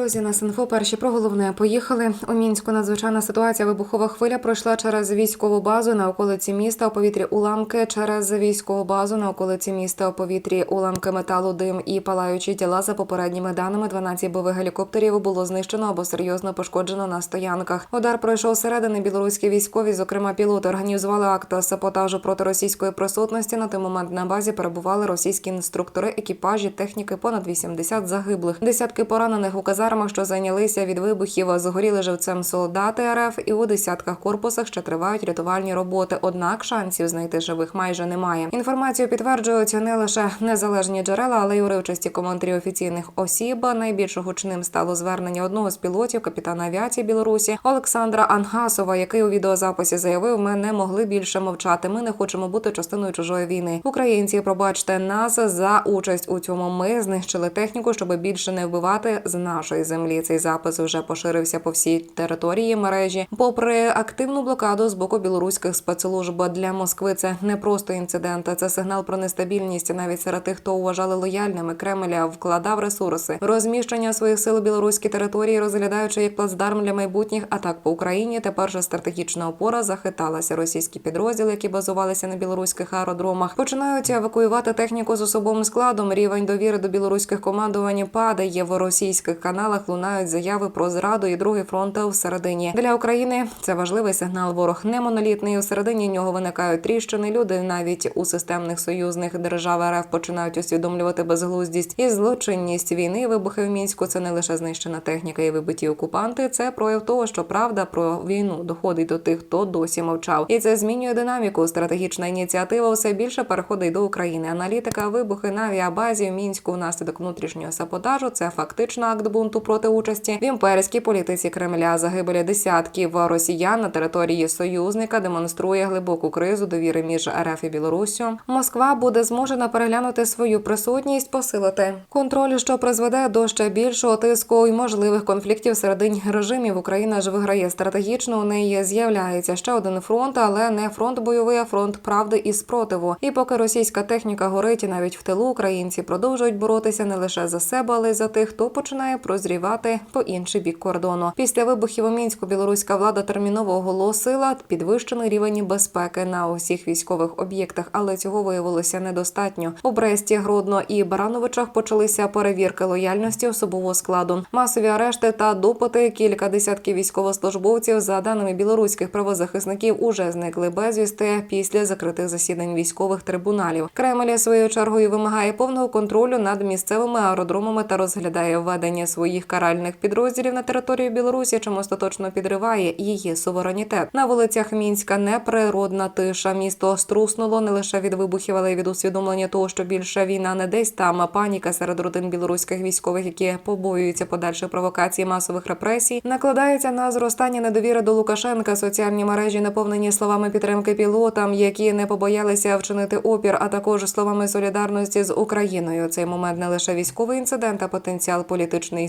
Друзі, на Синфо перші про головне поїхали. У мінську надзвичайна ситуація. Вибухова хвиля пройшла через військову базу на околиці міста. У повітрі уламки через військову базу на околиці міста. У повітрі уламки металу, дим і палаючі тіла. За попередніми даними, 12 бойових гелікоптерів було знищено або серйозно пошкоджено на стоянках. Удар пройшов середини. Білоруські військові, зокрема пілоти, організували акт саботажу проти російської присутності. На той момент на базі перебували російські інструктори, екіпажі, техніки, понад 80 загиблих, десятки поранених у казармах, що зайнялися від вибухів, згоріли живцем солдати РФ, і у десятках корпусах ще тривають рятувальні роботи. Однак шансів знайти живих майже немає. Інформацію підтверджують не лише незалежні джерела, але й уривчасті коментарі офіційних осіб. Найбільш гучним стало звернення одного з пілотів капітана авіації Білорусі Олександра Ангасова, який у відеозаписі заявив: Ми не могли більше мовчати. Ми не хочемо бути частиною чужої війни. Українці, пробачте нас за участь у цьому. Ми знищили техніку, щоб більше не вбивати з нашої землі. Цей запис вже поширився по всій території мережі. Попри активну блокаду з боку білоруських спецслужб для Москви, це не просто інцидент, а це сигнал про нестабільність навіть серед тих, хто вважали лояльними. Кремля вкладав ресурси, розміщення своїх сил білоруській території, розглядаючи як плацдарм для майбутніх атак по Україні. Тепер же стратегічна опора захиталася. Російські підрозділи, які базувалися на білоруських аеродромах, починають евакуювати техніку з особовим складом. Рівень довіри до білоруських командувань падає в російських каналах. Лунають заяви про зраду і другий фронт всередині для України. Це важливий сигнал. Ворог не монолітний. У середині нього виникають тріщини. Люди навіть у системних союзних держав РФ починають усвідомлювати безглуздість і злочинність війни. Вибухи в мінську це не лише знищена техніка і вибиті окупанти. Це прояв того, що правда про війну доходить до тих, хто досі мовчав, і це змінює динаміку. Стратегічна ініціатива все більше переходить до України. Аналітика вибухи на авіабазі в мінську внаслідок внутрішнього саботажу. Це фактично акт бунту проти участі в імперській політиці Кремля. Загибелі десятків росіян на території союзника демонструє глибоку кризу довіри між РФ і Білоруссю. Москва буде зможена переглянути свою присутність, посилити контроль, що призведе до ще більшого тиску і можливих конфліктів середині режимів. Україна ж виграє стратегічно. У неї з'являється ще один фронт, але не фронт бойовий, а фронт правди і спротиву. І поки російська техніка горить, навіть в тилу українці продовжують боротися не лише за себе, але й за тих, хто починає прозрівати по інший бік кордону. Після вибухів у мінську білоруська влада терміново оголосила підвищений рівень безпеки на усіх військових об'єктах, але цього виявилося недостатньо. У Бресті, Гродно і Барановичах почалися перевірки лояльності особового складу, масові арешти та допити. Кілька десятків військовослужбовців, за даними білоруських правозахисників, уже зникли безвісти після закритих засідань військових трибуналів. Кремль своєю чергою вимагає повного контролю над місцевими аеродромами та розглядає введення своїх каральних підрозділів на територію Білорусі, чим остаточно підриває її суверенітет. На вулицях Мінська неприродна тиша. Місто струснуло не лише від вибухів, але й від усвідомлення того, що більше війна не десь там. а Паніка серед родин білоруських військових, які побоюються подальших провокацій масових репресій, накладається на зростання недовіри до Лукашенка. Соціальні мережі наповнені словами підтримки пілотам, які не побоялися вчинити опір, а також словами солідарності з Україною. Цей момент не лише військовий інцидент, а потенціал політичний